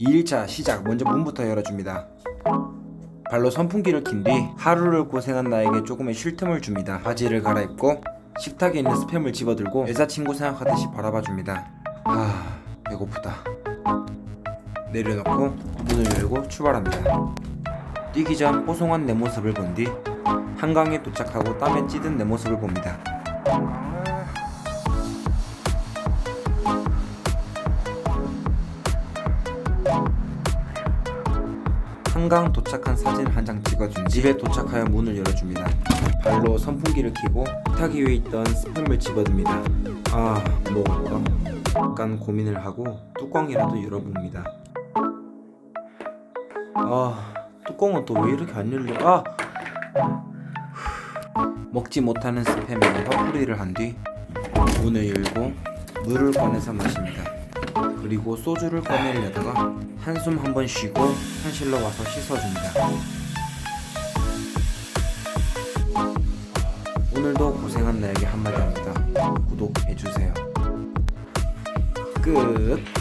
2일차 시작 먼저 문부터 열어줍니다. 발로 선풍기를 킨 뒤 하루를 고생한 나에게 조금의 쉴 틈을 줍니다. 바지를 갈아입고 식탁에 있는 스팸을 집어들고 여자친구 생각하듯이 바라봐줍니다. 아 배고프다. 내려놓고 문을 열고 출발합니다. 뛰기 전 뽀송한 내 모습을 본 뒤 한강에 도착하고 땀에 찌든 내 모습을 봅니다 한강 도착한 사진 한 장 찍어준 집에 도착하여 문을 열어줍니다. 발로 선풍기를 켜고 식탁 위에 있던 스팸을 집어듭니다. 아, 먹을까? 약간 고민을 하고 뚜껑이라도 열어봅니다. 아, 뚜껑은 또 왜 이렇게 안 열려? 아! 먹지 못하는 스팸에 화풀이를 한 뒤 문을 열고 물을 꺼내서 마십니다. 그리고 소주를 꺼내려다가 한숨 한 번 쉬고 현실로 와서 씻어줍니다. 오늘도 고생한 나에게 한마디 합니다. 구독해주세요. 끝.